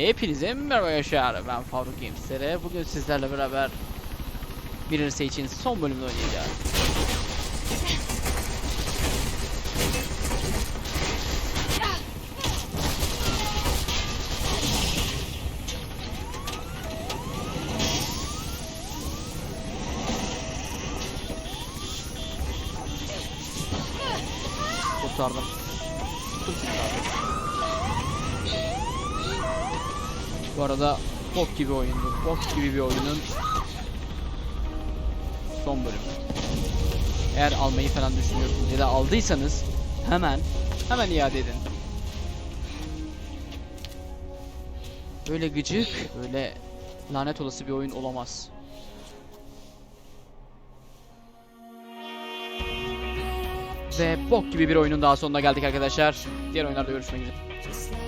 Hepinize merhaba yaşar. Ben Faruk Games'lere. Bugün sizlerle beraber Mirror's için son bölümünü oynayacağız. Kurtardım. Bu arada bok gibi oyundu. Bok gibi bir oyunun son bölümü. Eğer almayı falan düşünüyorsunuz ya da aldıysanız hemen hemen iade edin. Böyle gıcık, böyle lanet olası bir oyun olamaz. Ve bok gibi bir oyunun daha sonuna geldik arkadaşlar. Diğer oyunlarda görüşmek üzere.